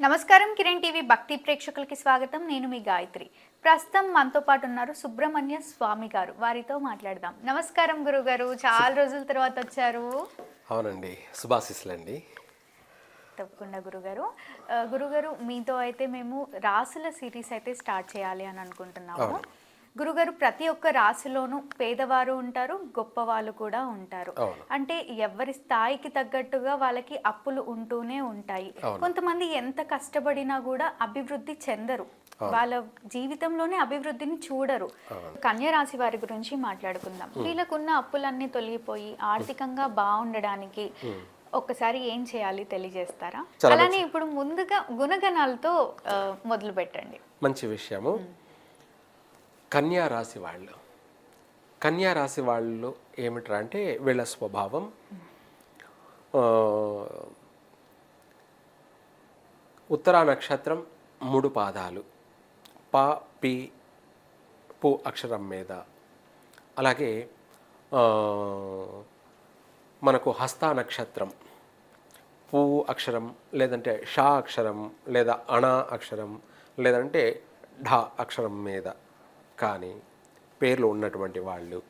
నమస్కారం కిరణ్ టీవీ భక్తి ప్రేక్షకులకి స్వాగతం. నేను మీ గాయత్రి. ప్రస్తుతం మనతో పాటు ఉన్నారు సుబ్రహ్మణ్య స్వామి గారు. వారితో మాట్లాడదాం. నమస్కారం గురుగారు. చాలా రోజుల తర్వాత వచ్చారు. అవునండి. శుభాశిస్సులండి. తప్పకుండా గురుగారు. గురుగారు మీతో అయితే మేము రాసుల సిరీస్ అయితే స్టార్ట్ చేయాలి అని అనుకుంటున్నాము. గురుగారు ప్రతి ఒక్క రాశిలోనూ పేదవారు ఉంటారు గొప్పవాళ్ళు కూడా ఉంటారు. అంటే ఎవరి స్థాయికి తగ్గట్టుగా వాళ్ళకి అప్పులు ఉంటూనే ఉంటాయి. కొంతమంది ఎంత కష్టపడినా కూడా అభివృద్ధి చెందరు. వాళ్ళ జీవితంలోనే అభివృద్ధిని చూడరు. కన్య రాశి వారి గురించి మాట్లాడుకుందాం. వీళ్ళకున్న అప్పులన్నీ తొలగిపోయి ఆర్థికంగా బాగుండడానికి ఒక్కసారి ఏం చేయాలి తెలియజేస్తారా? అలానే ఇప్పుడు ముందుగా గుణగణాలతో మొదలు పెట్టండి మంచి విషయము. కన్యా రాశి వాళ్ళు. కన్యా రాశి వాళ్ళు ఏమిట్రా అంటే వీళ్ళ స్వభావం ఉత్తరా నక్షత్రం మూడు పాదాలు. ప పి పు అక్షరం మీద. అలాగే మనకు హస్తా నక్షత్రం. పూ అక్షరం లేదంటే షా అక్షరం లేదా అణ అక్షరం లేదంటే ఢ అక్షరం మీద. కానీ పేర్లు ఉన్నటువంటి వాళ్ళు.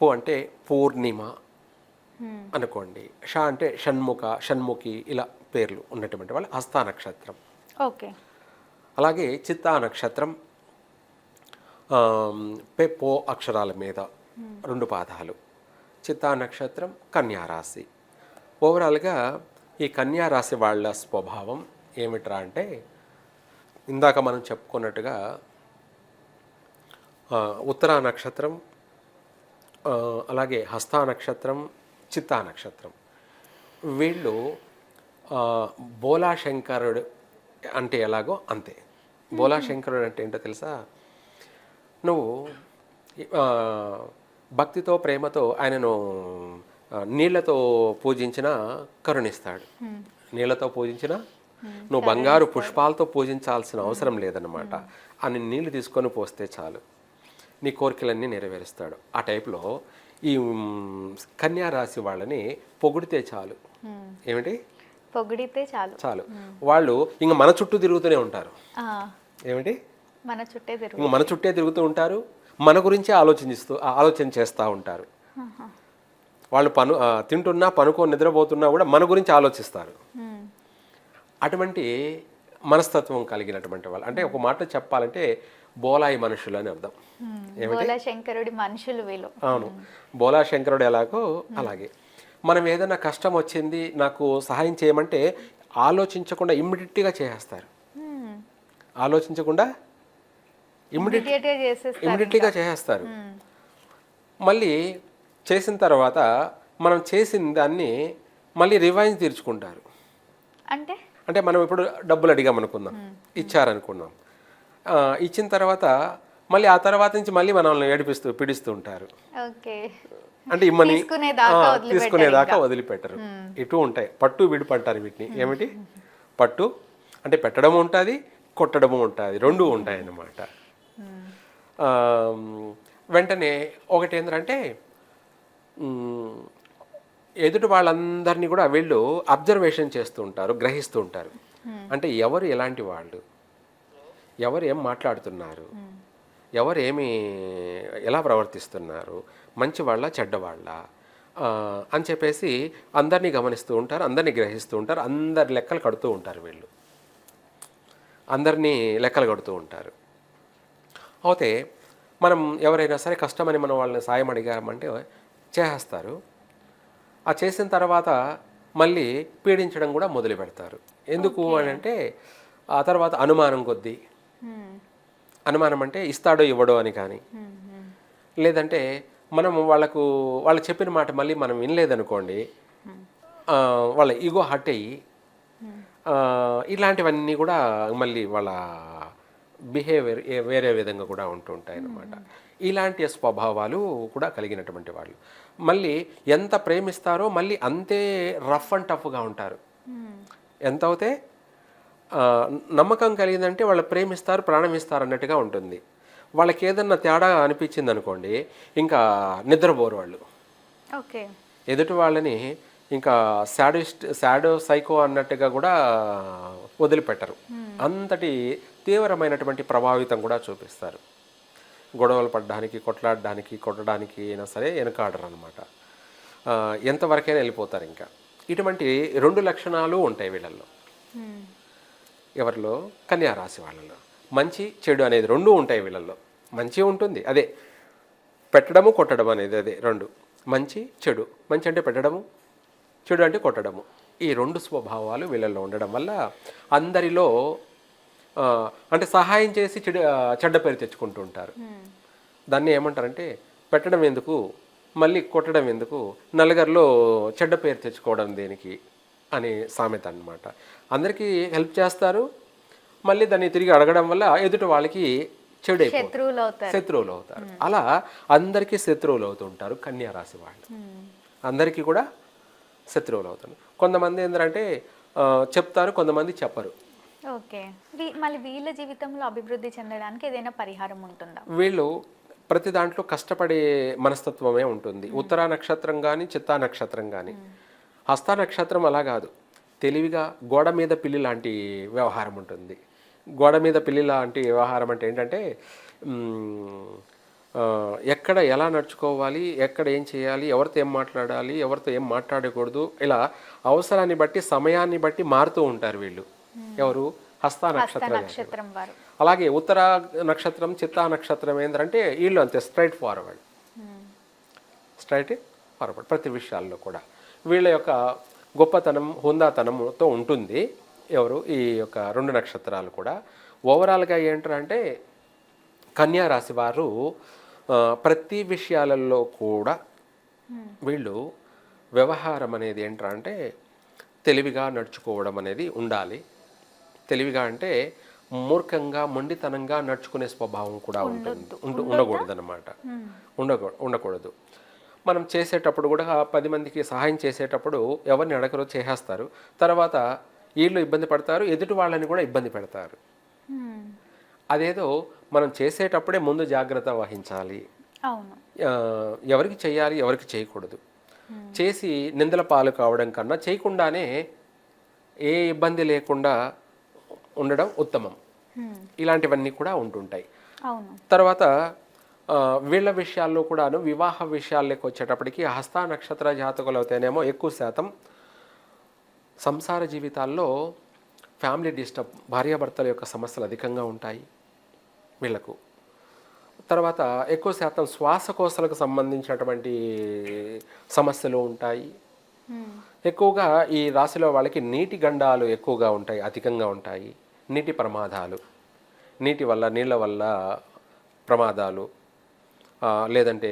పు అంటే పూర్ణిమ అనుకోండి. షా అంటే షణ్ముఖ షణ్ముఖి ఇలా పేర్లు ఉన్నటువంటి వాళ్ళు హస్తా నక్షత్రం. ఓకే. అలాగే చిత్తా నక్షత్రం పె పో అక్షరాల మీద రెండు పాదాలు. చిత్తా నక్షత్రం కన్యా రాశి. ఓవరాల్గా ఈ కన్యా రాశి వాళ్ళ స్వభావం ఏమిట్రా అంటే ఇందాక మనం చెప్పుకున్నట్టుగా ఉత్తరా నక్షత్రం అలాగే హస్తా నక్షత్రం చిత్తా నక్షత్రం. వీళ్ళు ఆ, బోలా శంకరుడు అంటే ఎలాగో అంతే. బోలా శంకరుడు అంటే ఏంటో తెలుసా? నువ్వు భక్తితో ప్రేమతో ఆయనను నీళ్ళతో పూజించిన కరుణిస్తాడు. నీళ్ళతో పూజించిన నువ్వు బంగారు పుష్పాలతో పూజించాల్సిన అవసరం లేదన్నమాట. అని నీళ్ళు తీసుకొని పోస్తే చాలు. నీ కోరికలన్నీ నెరవేరుస్తాడు. ఆ టైప్లో ఈ కన్యా రాశి వాళ్ళని పొగిడితే చాలు. ఏమిటి? పొగిడితే చాలు. చాలు. వాళ్ళు ఇంక మన చుట్టూ తిరుగుతూనే ఉంటారు. ఏమిటి? మన చుట్టే తిరుగు మన చుట్టే తిరుగుతూ ఉంటారు. మన గురించే ఆలోచిస్తూ ఆలోచన చేస్తూ ఉంటారు. వాళ్ళు పను తింటున్నా పనుకో నిద్రపోతున్నా కూడా మన గురించి ఆలోచిస్తారు. అటువంటి మనస్తత్వం కలిగినటువంటి వాళ్ళు అంటే ఒక మాట చెప్పాలంటే బోలాయి మనుషులు అని అర్థం. శంకరుడి మనుషులు వీళ్ళు. అవును. బోలా శంకరుడు ఎలాగో అలాగే. మనం ఏదైనా కష్టం వచ్చింది నాకు సహాయం చేయమంటే ఆలోచించకుండా ఇమ్మీడియట్గా చేసేస్తారు. ఆలోచించకుండా ఇమ్మీడియట్గా చేసేస్తారు మళ్ళీ చేసిన తర్వాత మనం చేసిన దాన్ని మళ్ళీ రివైజ్ తీర్చుకుంటారు. అంటే? అంటే మనం ఇప్పుడు డబ్బులు అడిగాం అనుకుందాం ఇచ్చారనుకున్నాం ఇచ్చిన తర్వాత మళ్ళీ ఆ తర్వాత నుంచి మళ్ళీ మనల్ని ఏడిపిస్తూ పిడిస్తూ ఉంటారు. అంటే ఇమ్మని తీసుకునేదాకా వదిలిపెట్టరు ఇటు ఉంటాయి. పట్టు విడుపు అంటారు వీటిని ఏమిటి? పట్టు. అంటే పెట్టడము ఉంటుంది కొట్టడము ఉంటుంది. రెండు ఉంటాయి అన్నమాట వెంటనే ఒకటి ఏంటంటే ఎదుటి వాళ్ళందరినీ కూడా వీళ్ళు అబ్జర్వేషన్ చేస్తూ ఉంటారు గ్రహిస్తూ ఉంటారు. అంటే ఎవరు ఎలాంటి వాళ్ళు? ఎవరు ఏం మాట్లాడుతున్నారు? ఎవరు ఏమి ఎలా ప్రవర్తిస్తున్నారు? మంచి వాళ్ళ చెడ్డవాళ్ళ అని చెప్పేసి అందరినీ గమనిస్తూ ఉంటారు అందరినీ గ్రహిస్తూ ఉంటారు అందరి లెక్కలు కడుతూ ఉంటారు వీళ్ళు. అందరినీ లెక్కలు కడుతూ ఉంటారు. అయితే మనం ఎవరైనా సరే కష్టమని మనం వాళ్ళని సాయం అడిగామంటే చేసేస్తారు. ఆ చేసిన తర్వాత మళ్ళీ పీడించడం కూడా మొదలు పెడతారు ఎందుకు అని అంటే ఆ తర్వాత అనుమానం కొద్దీ అనుమానం అంటే ఇస్తాడో ఇవ్వడో అని కానీ. లేదంటే మనం వాళ్ళకు వాళ్ళు చెప్పిన మాట మళ్ళీ మనం వినలేదనుకోండి వాళ్ళ ఈగో హట్ అయ్యి ఇలాంటివన్నీ కూడా మళ్ళీ వాళ్ళ బిహేవియర్ వేరే విధంగా కూడా ఉంటూ ఉంటాయి అన్నమాట ఇలాంటి స్వభావాలు కూడా కలిగినటువంటి వాళ్ళు. మళ్ళీ ఎంత ప్రేమిస్తారో మళ్ళీ అంతే రఫ్ అండ్ టఫ్గా ఉంటారు. ఎంత అవుతే నమ్మకం కలిగిందంటే వాళ్ళు ప్రేమిస్తారు ప్రాణం ఇస్తారు అన్నట్టుగా ఉంటుంది. వాళ్ళకి ఏదన్నా తేడా అనిపించింది అనుకోండి ఇంకా నిద్రపోరు వాళ్ళు. ఓకే. ఎదుటి వాళ్ళని ఇంకా శాడిస్ట్ శాడో సైకో అన్నట్టుగా కూడా వదిలిపెట్టరు. అంతటి తీవ్రమైనటువంటి ప్రభావితం కూడా చూపిస్తారు. గొడవలు పడడానికి కొట్లాడడానికి కొట్టడానికి అయినా సరే వెనకాడరు అనమాట ఎంతవరకైనా వెళ్ళిపోతారు ఇంకా. ఇటువంటి రెండు లక్షణాలు ఉంటాయి వీళ్ళల్లో. ఎవరిలో? కన్యా రాశి వాళ్ళలో. మంచి చెడు అనేది రెండు ఉంటాయి వీళ్ళల్లో. మంచి ఉంటుంది అదే. పెట్టడము కొట్టడం అనేది అదే రెండు. మంచి చెడు. మంచి అంటే పెట్టడము చెడు అంటే కొట్టడము. ఈ రెండు స్వభావాలు వీళ్ళల్లో ఉండడం వల్ల అందరిలో అంటే సహాయం చేసి చెడు చెడ్డ పేరు తెచ్చుకుంటూ ఉంటారు. దాన్ని ఏమంటారంటే పెట్టడం ఎందుకు? మళ్ళీ కొట్టడం ఎందుకు? నలుగురిలో చెడ్డ పేరు తెచ్చుకోవడం దేనికి? అనే సామెత అన్నమాట. అందరికీ హెల్ప్ చేస్తారు. మళ్ళీ దాన్ని తిరిగి అడగడం వల్ల ఎదుటి వాళ్ళకి చెడు శత్రువులు అవుతారు శత్రువులు అవుతారు అలా అందరికీ శత్రువులు అవుతుంటారు కన్యా రాశి వాళ్ళు. అందరికీ కూడా శత్రువులు అవుతారు కొంతమంది ఏంటంటే చెప్తారు కొంతమంది చెప్పరు. ఓకే. మళ్ళీ వీళ్ళ జీవితంలో అభివృద్ధి చెందడానికి ఏదైనా పరిహారం ఉంటుందా? వీళ్ళు ప్రతి దాంట్లో కష్టపడే మనస్తత్వమే ఉంటుంది. ఉత్తర నక్షత్రం కానీ చిత్తా నక్షత్రం కానీ హస్త నక్షత్రం అలా కాదు. తెలివిగా గోడ మీద పిల్లి లాంటి వ్యవహారం ఉంటుంది. గోడ మీద పిల్లి లాంటి వ్యవహారం అంటే ఏంటంటే ఎక్కడ ఎలా నడుచుకోవాలి ఎక్కడ ఏం చేయాలి ఎవరితో ఏం మాట్లాడాలి ఎవరితో ఏం మాట్లాడకూడదు ఇలా అవసరాన్ని బట్టి సమయాన్ని బట్టి మారుతూ ఉంటారు వీళ్ళు. ఎవరు? హస్త నక్షత్రం అలాగే ఉత్తర నక్షత్రం చిత్తా నక్షత్రం ఏంటంటే వీళ్ళు అంతే స్ట్రైట్ ఫార్వర్డ్. స్ట్రైట్ ఫార్వర్డ్ ప్రతి విషయాల్లో కూడా. వీళ్ళ యొక్క గొప్పతనం హుందాతనంతో ఉంటుంది. ఎవరు? ఈ యొక్క రెండు నక్షత్రాలు కూడా. ఓవరాల్గా ఏంటంటే కన్యా రాశి వారు ప్రతి విషయాలలో కూడా వీళ్ళు వ్యవహారం అనేది ఏంటంటే తెలివిగా నడుచుకోవడం అనేది ఉండాలి. తెలివిగా అంటే మూర్ఖంగా మొండితనంగా నడుచుకునే స్వభావం కూడా ఉంటుంది. ఉంటూ ఉండకూడదు అనమాట ఉండకూ ఉండకూడదు. మనం చేసేటప్పుడు కూడా పది మందికి సహాయం చేసేటప్పుడు ఎవరిని అడగరో చేసేస్తారు. తర్వాత వీళ్ళు ఇబ్బంది పడతారు ఎదుటి వాళ్ళని కూడా ఇబ్బంది పెడతారు. అదేదో మనం చేసేటప్పుడే ముందు జాగ్రత్త వహించాలి. ఎవరికి చేయాలి ఎవరికి చేయకూడదు. చేసి నిందల పాలు కావడం కన్నా చేయకుండానే ఏ ఇబ్బంది లేకుండా ఉండడం ఉత్తమం. ఇలాంటివన్నీ కూడా ఉంటుంటాయి. తర్వాత వీళ్ళ విషయాల్లో కూడాను వివాహ విషయాల్లోకి వచ్చేటప్పటికి హస్త నక్షత్ర జాతకులు అయితేనేమో ఎక్కువ శాతం సంసార జీవితాల్లో ఫ్యామిలీ డిస్టర్బ్ భార్యాభర్తల యొక్క సమస్యలు అధికంగా ఉంటాయి వీళ్ళకు. తర్వాత ఎక్కువ శాతం శ్వాసకోశాలకు సంబంధించినటువంటి సమస్యలు ఉంటాయి. మ్మ్. ఎక్కువగా ఈ రాశిలో వాళ్ళకి నీటి గండాలు ఎక్కువగా ఉంటాయి అధికంగా ఉంటాయి. నీటి ప్రమాదాలు. నీటి వల్ల నీళ్ళ వల్ల ప్రమాదాలు. లేదంటే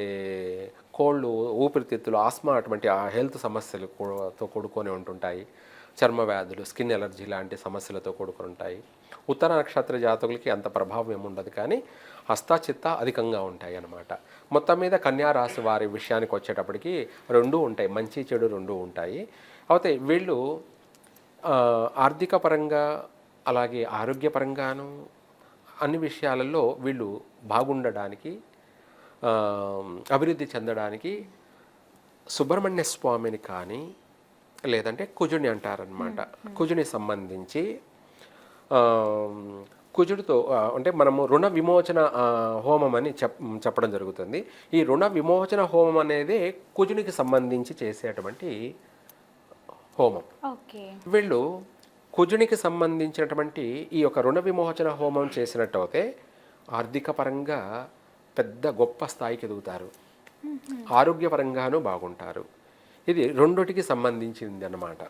కోళ్ళు ఊపిరితిత్తులు ఆస్మా అటువంటి ఆ హెల్త్ సమస్యలు తో కూడుకొని ఉంటుంటాయి. చర్మ వ్యాధులు స్కిన్ ఎలర్జీ లాంటి సమస్యలతో కూడుకొని ఉంటాయి. ఉత్తర నక్షత్ర జాతకులకి అంత ప్రభావం ఏముండదు కానీ హస్తాచిత్త అధికంగా ఉంటాయి అన్నమాట. మొత్తం మీద కన్యారాశి వారి విషయానికి వచ్చేటప్పటికి రెండూ ఉంటాయి. మంచి చెడు రెండు ఉంటాయి. అయితే వీళ్ళు ఆర్థిక పరంగా అలాగే ఆరోగ్యపరంగాను అన్ని విషయాలలో వీళ్ళు బాగుండడానికి అభివృద్ధి చెందడానికి సుబ్రహ్మణ్య స్వామిని కానీ లేదంటే కుజుని అంటారనమాట కుజుని సంబంధించి కుజుడితో అంటే మనము రుణ విమోచన హోమం అని చెప్ చెప్పడం జరుగుతుంది. ఈ రుణ విమోచన హోమం అనేది కుజునికి సంబంధించి చేసేటువంటి హోమం. ఓకే. వీళ్ళు కుజునికి సంబంధించినటువంటి ఈ యొక్క రుణ విమోచన హోమం చేసినట్టయితే ఆర్థిక పరంగా పెద్ద గొప్ప స్థాయికి ఎదుగుతారు. ఆరోగ్యపరంగానూ బాగుంటారు. ఇది రెండుటికి సంబంధించింది అన్నమాట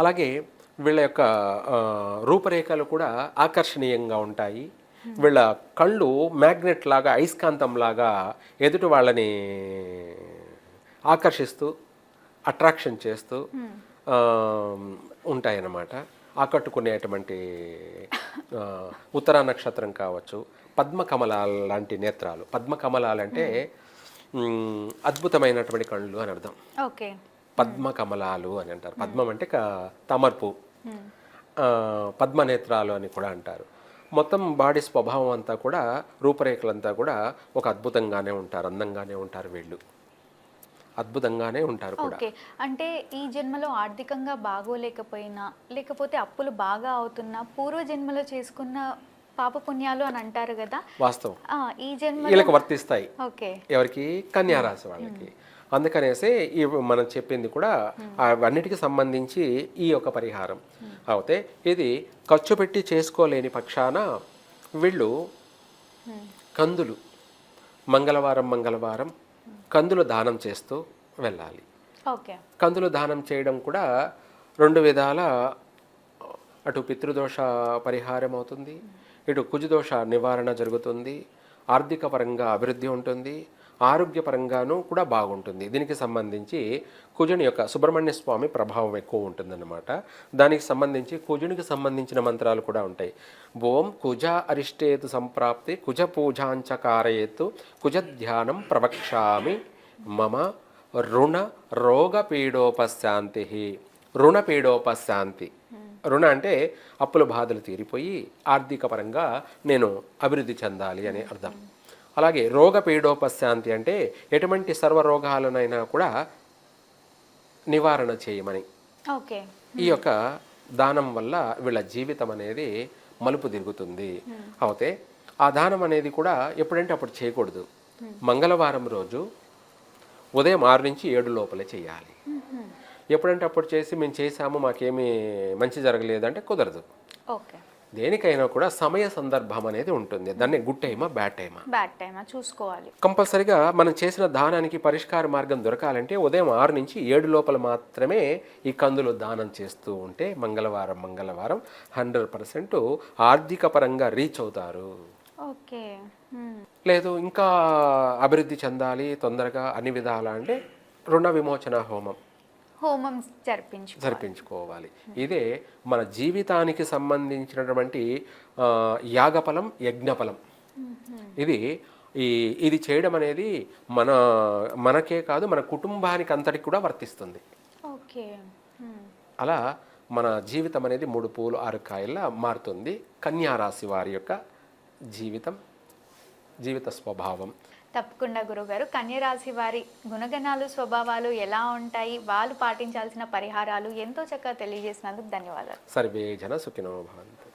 అలాగే వీళ్ళ యొక్క రూపురేఖలు కూడా ఆకర్షణీయంగా ఉంటాయి. వీళ్ళ కళ్ళు మ్యాగ్నెట్ లాగా అయస్కాంతం లాగా ఎదుటి వాళ్ళని ఆకర్షిస్తూ అట్రాక్షన్ చేస్తూ ఉంటాయన్నమాట. ఆకట్టుకునేటువంటి ఉత్తరా నక్షత్రం కావచ్చు పద్మకమలాల లాంటి నేత్రాలు. పద్మకమలాలు అంటే మ్, అద్భుతమైనటువంటి కళ్ళు అని అర్థం. ఓకే. పద్మ కమలాలు అని అంటారు. పద్మం అంటే తమర్పు. పద్మనేత్రాలు అని కూడా అంటారు. మొత్తం బాడీ స్వభావం అంతా కూడా రూపురేఖలంతా కూడా ఒక అద్భుతంగానే ఉంటారు. అందంగానే ఉంటారు వీళ్ళు. అద్భుతంగానే ఉంటారు కూడా. అంటే ఈ జన్మలో ఆర్థికంగా బాగోలేకపోయినా లేకపోతే అప్పులు బాగా అవుతున్నా పూర్వ జన్మలో చేసుకున్న పాప పుణ్యాలు అని అంటారు కదా. వాస్తవం. ఈ జన్మ వీళ్ళకి వర్తిస్తాయి. ఓకే. ఎవరికి? కన్యా రాశి వాళ్ళకి. అందుకనేసి ఈ మనం చెప్పింది కూడా అవన్నిటికి సంబంధించి ఈ యొక్క పరిహారం. అయితే ఇది ఖర్చు పెట్టి చేసుకోలేని పక్షాన వీళ్ళు కందులు మంగళవారం మంగళవారం కందులు దానం చేస్తూ వెళ్ళాలి. ఓకే. కందులు దానం చేయడం కూడా రెండు విధాల అటు పితృదోష పరిహారం అవుతుంది ఇటు కుజదోష నివారణ జరుగుతుంది ఆర్థిక పరంగా అభివృద్ధి ఉంటుంది ఆరోగ్యపరంగానూ కూడా బాగుంటుంది. దీనికి సంబంధించి కుజుని యొక్క సుబ్రహ్మణ్య స్వామి ప్రభావం ఎక్కువ ఉంటుందన్నమాట. దానికి సంబంధించి కుజునికి సంబంధించిన మంత్రాలు కూడా ఉంటాయి. ఓం కుజ అరిష్టేతు సంప్రాప్తి కుజ పూజాంచకారయేతు కుజ ధ్యానం ప్రవక్ష్యామి మమ రుణ రోగపీడోపశాంతి రుణపీడోపశాంతి. రుణ అంటే అప్పుల బాధలు తీరిపోయి ఆర్థిక పరంగా నేను అభివృద్ధి చెందాలి అనే అర్థం. అలాగే రోగ పీడోపశాంతి అంటే ఎటువంటి సర్వరోగాలనైనా కూడా నివారణ చేయమని. ఓకే. ఈ యొక్క దానం వల్ల వీళ్ళ జీవితం అనేది మలుపు తిరుగుతుంది. అయితే ఆ దానం అనేది కూడా ఎప్పుడంటే అప్పుడు చేయకూడదు. మంగళవారం రోజు ఉదయం ఆరు నుంచి ఏడు లోపలే చేయాలి. ఎప్పుడంటే అప్పుడు చేసి మేము చేసాము మాకేమీ మంచి జరగలేదంటే కుదరదు. ఓకే. దేనికైనా కూడా సమయ సందర్భం అనేది ఉంటుంది. దాన్ని గుడ్ టైమా బ్యాడ్ టైమా బ్యాడ్ టైమ్ చూసుకోవాలి. కంపల్సరిగా మనం చేసిన దానానికి పరిష్కార మార్గం దొరకాలంటే ఉదయం ఆరు నుంచి ఏడు లోపల మాత్రమే ఈ కందులు దానం చేస్తూ ఉంటే మంగళవారం మంగళవారం హండ్రెడ్ పర్సెంట్ ఆర్థిక పరంగా రీచ్ అవుతారు. ఓకే. లేదు ఇంకా అభివృద్ధి చెందాలి తొందరగా అన్ని విధాల అంటే రుణ విమోచన హోమం. హోమం జరిపించు జరిపించుకోవాలి. ఇదే మన జీవితానికి సంబంధించినటువంటి యాగఫలం యజ్ఞఫలం. ఇది ఈ ఇది చేయడం అనేది మన మనకే కాదు మన కుటుంబానికి అంతటికి కూడా వర్తిస్తుంది. ఓకే. అలా మన జీవితం అనేది మూడు పూలు ఆరు కాయల్లా మారుతుంది. కన్యా రాశి వారి యొక్క జీవితం జీవిత స్వభావం. తప్పకుండా గురుగారు. కన్యరాశి వారి గుణగణాలు స్వభావాలు ఎలా ఉంటాయి? వాళ్ళు పాటించాల్సిన పరిహారాలు ఎంతో చక్కగా తెలియజేసినందుకు ధన్యవాదాలు. సర్వే జన సుఖినో భవంతు.